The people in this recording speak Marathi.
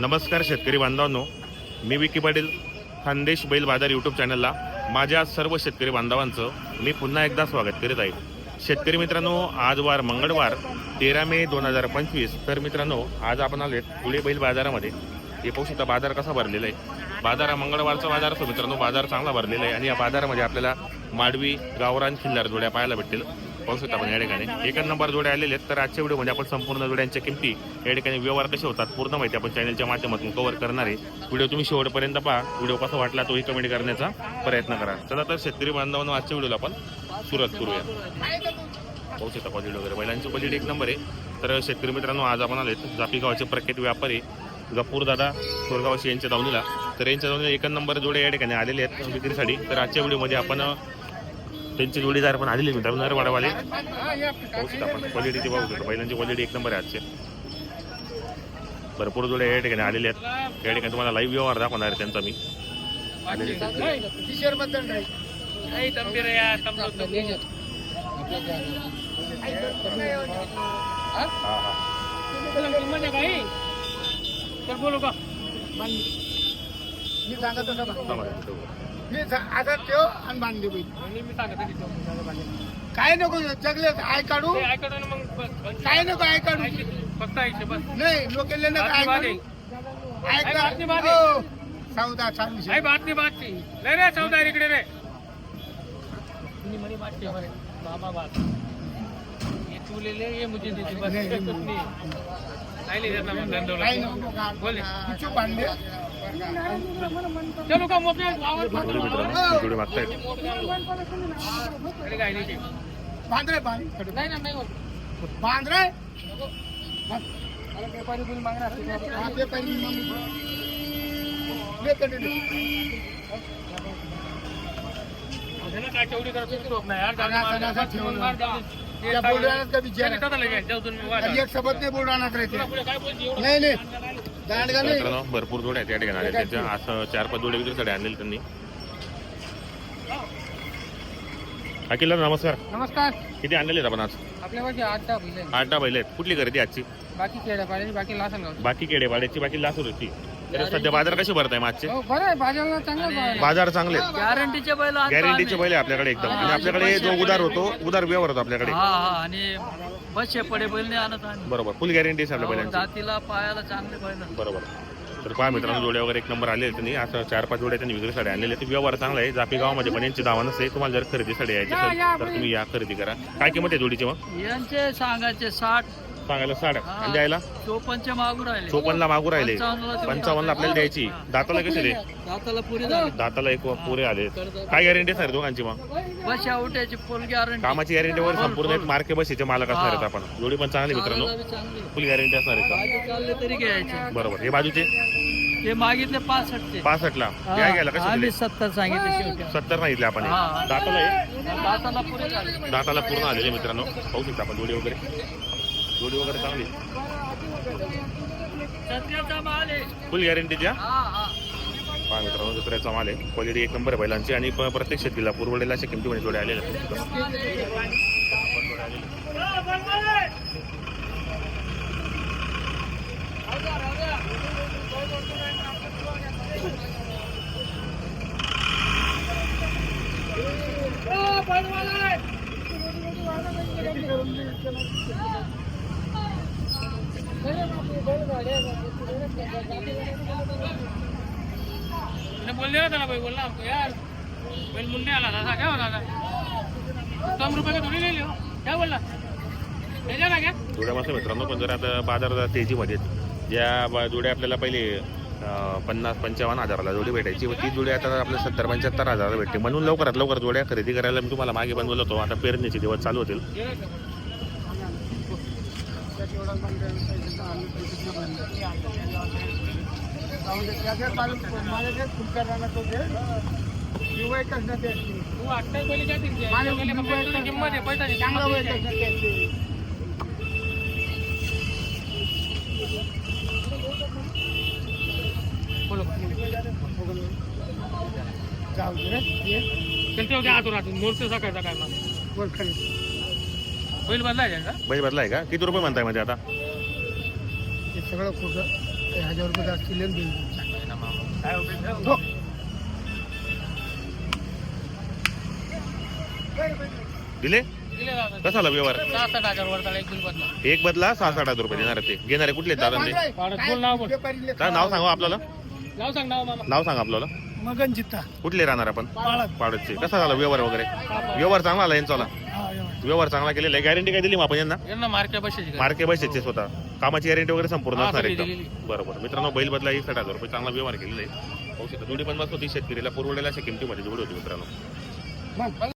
नमस्कार शेतकरी बांधवांनो. मी विकी पाटील खानदेश बैल बाजार यूट्यूब चॅनलला माझ्या सर्व शेतकरी बांधवांचं मी पुन्हा एकदा स्वागत करीत आहे. शेतकरी मित्रांनो आज वार मंगळवार तेरा मे दोन हजार पंचवीस. तर मित्रांनो आज आपण आलोय पुढे बैल बाजारामध्ये. हे पाहू शकता बाजार कसा भरलेला आहे. बाजार मंगळवारचा बाजार असतो मित्रांनो. बाजार चांगला भरलेला आहे आणि या बाजारामध्ये आपल्याला माडवी गावरान खिल्लार जोड्या पाहायला भेटतील. पाहू शकता आपण या ठिकाणी. एकच नंबर जोड्या आलेले आहेत. तर आजच्या व्हिडिओमध्ये आपण संपूर्ण जोड्यांच्या किमती या ठिकाणी व्यवहार कसे होतात पूर्ण माहिती आपण चॅनलच्या माध्यमातून कव्हर करणार आहे. व्हिडिओ तुम्ही शेवटपर्यंत पहा. व्हिडिओ कसा वाटला तोही कमेंट करण्याचा प्रयत्न करा. चला तर शेतकरी बांधवांना आजच्या व्हिडिओला आपण सुरुवात करूया. पाहू शकता क्वालिटी वगैरे. बैलांची क्वालिटी एक नंबर आहे. तर शेतकरी मित्रांनो आज आपण आले जापी गावाचे प्रख्यात व्यापारी गपूर दादा सोरगावशी यांच्या दावणीला. तर यांच्या दावणीला एक नंबर जोडे या ठिकाणी आलेले आहेत. विक्रीसाठी. तर आजच्या व्हिडिओमध्ये आपण त्यांचे जोडीदार पण आलेले मित्रांनो नरवाडावाले. पाहू शकता आपण क्वालिटीची पाहू शकतो. बैलांची क्वालिटी एक नंबर आहे आजचे. भरपूर जोडे या ठिकाणी आलेले आहेत. या ठिकाणी तुम्हाला लाईव्ह व्यवहार दाखवणार आहे त्यांचा मी. हा? हा बोलू का? मी सांगतो उभं. मी सा- आता ठेव आणि बांधली बैल आणि मी सांगत आहे तिथं. काय नको जगले आय काढू ते ऐकतो ना मग बस, बस. काय नको आय काढू? फक्त बस नाही लोकेले नको आय काढू आहे. आय बात काढ बात हो. सौदा चालू आई शे. बात नाही बात नाही नाही रे चौदा इकडे रे तुम्ही म्हणे बात ठेवा रे. मामा बात ये तू ले ले ये मुझे दे दे बस नाही, नाही, कुछ नाही नाही ले जाता मग धंदोला. काय नको काढ. बोले. पिचू बांधले चलो का मोकळे? आवाज जोडी मागतायत. अरे काय नाही ते. बांध रे बांध नाही ना नाही होत. बांध रे मला व्यापारी बिल मागणार. असते तर आपण- आपले पहिली मग ले कडे ले. त्याला काय तेवढी करत. एक सोबत नाही बोलणार? नाही नाही. मित्रांनो भरपूर जोड्या आहेत या ठिकाणी. आल्या त्यांच्या असं चार पाच जोड्या विक्रीसाठी आणलेले त्यांनी. दादा, नमस्कार. नमस्कार. किती आणलेले आपण आज? आपल्या आठ दहा बैल आहेत. आठ दहा बैल आहेत. कुठली खरेदी आजची? बाकी खेड्या पाड्याची बाकी लासन गावची बाकी केडेवाड्याची बाकी लासूरची तर सध्या बाजार कसे भरत आहे मागचे? हो बरं आहे चांगलं बाजार चांगले आहेत. गॅरंटीचे बैल आणतो गॅरंटीचे आम्ही. बैल आहे आपल्याकडे एकदम. आणि आपल्याकडे जो उदार होतो उदार व्यवहार होतो आपल्याकडे. हा हा आणि बस पडे बैल नाही आणत आम्ही. बरोबर फुल गॅरंटी आहे आपल्या हो, बैलांची. जातीला पायाला चांगले बैल बरोबर. तर पहा मित्रांनो जोड्या वगैरे एक नंबर आलेले त्यांनी. असं चार पाच जोड्या त्यांनी विक्रीसाठी आणलेले आहेत. व्यवहार चांगला आहे. जापी गावामध्ये पण यांची दावा नसते तुम्हाला जर खरेदीसाठी यायची असेल तर तुम्ही या खरेदी करा. काय किंमत आहे जोडीची मग? यांचे सांगायचे साठ सांगायला साठ आणि द्यायला? चोपनचे मागू राहिले. चोपन्नला मागू राहिले. पंचावन्नला आपल्याला द्यायची. दाताला कशी दे दाताला पुरी झाली. दाताला एक पुरे आले. काय गॅरंटी सर दोघांची मग? बस उठायची फुल गॅरंटी कामाची गॅरंटी वर संपूर्ण एक मार्के बसीचे मालक असणार आहेत आपण. जोडी पण चांगली मित्रांनो. फुल गॅरंटी असणार आहे बाकी चालले तरी घ्यायचे. बरोबर. हे बाजूचे? ते मागितले पासष्टचे. पासष्टला. या घ्यायला. कसे सत्तर सांगितले सत्तर सांगितले आपण. दाताला दाताला पूर्ण आलेले मित्रांनो. पाहू शकता आपण जोडी वगैरे. जोडी वगैरे चांगली. फुल गॅरंटीच्या हा? हा पहा मित्रांनो दुसऱ्याचा माल आहे. क्वालिटी एक नंबर बैलांची आणि प्रत्येक शेतीला पुरवलेल्या अशा किमतीमध्ये जोड्या आलेल्या. त्याने बोलले ना त्याला भाई बोलला आपको यार। बैल मुन्ने आला था क्या होता था? कम रुपये का थोड़ी ले लियो। क्या बोलला ले मस्त मित्रांनो पण जर आता बाजार तेजीमध्ये ज्या बा- जोड्या आपल्याला पहिले पन्नास पंचावन्न हजाराला जोडी भेटायची व ती जोडी आता आपल्या सत्तर पंच्याहत्तर हजाराला भेटते. म्हणून लवकरात लवकर जोड्या खरेदी करायला मी तुम्हाला मागे बनवलं होतो. आता पेरणीचे दिवस चालू होतील. जाऊ दे रे. ये चलते हो क्या हाथ उड़ा मोर से सकाळ सकाळ मग. वर खाली. बैल बदलाय का बैल बदलाय का? किती रुपये म्हणताय म्हणजे आता? हे सगळं खोटं. हजार रुपये जास्त देईल हो. दिले? दिले दादा. कसा आला व्यवहार? सहा सात हजार वर एक बिल बदला. एक बदला सहा साठ हजार रुपये देणार ते. घेणारे कुठले आहेत दादा ते? पाडत बोल नाव बोल. दादा, नाव सांगा आपल्याला? नाव सांग नाव मामा. नाव सांगा आपल्याला. मगन जित्ता. कुठले राहणार आपण? पाडतचे. कसा झाला व्यवहार वगैरे? व्यवहार चांगला आला यांचा हा. व्यवहार चांगला केलेला आहे. गॅरंटी काय दिली मग आपण यांना? यांना बसायची मार्के पैशाचे स्वतः. कामाची गॅरंटी वगैरे संपूर्ण हा, असणार सगळी एकदम. दिलेली. बरोबर. मित्रांनो बैल बदला एक साठ हजार रुपये चांगला व्यवहार केलेला आहे. पाहू शकता जोडी पण बसतो ती शेतकरीला. पुरवलेल्या अशा किमतीमध्ये जोडी होती मित्रांनो.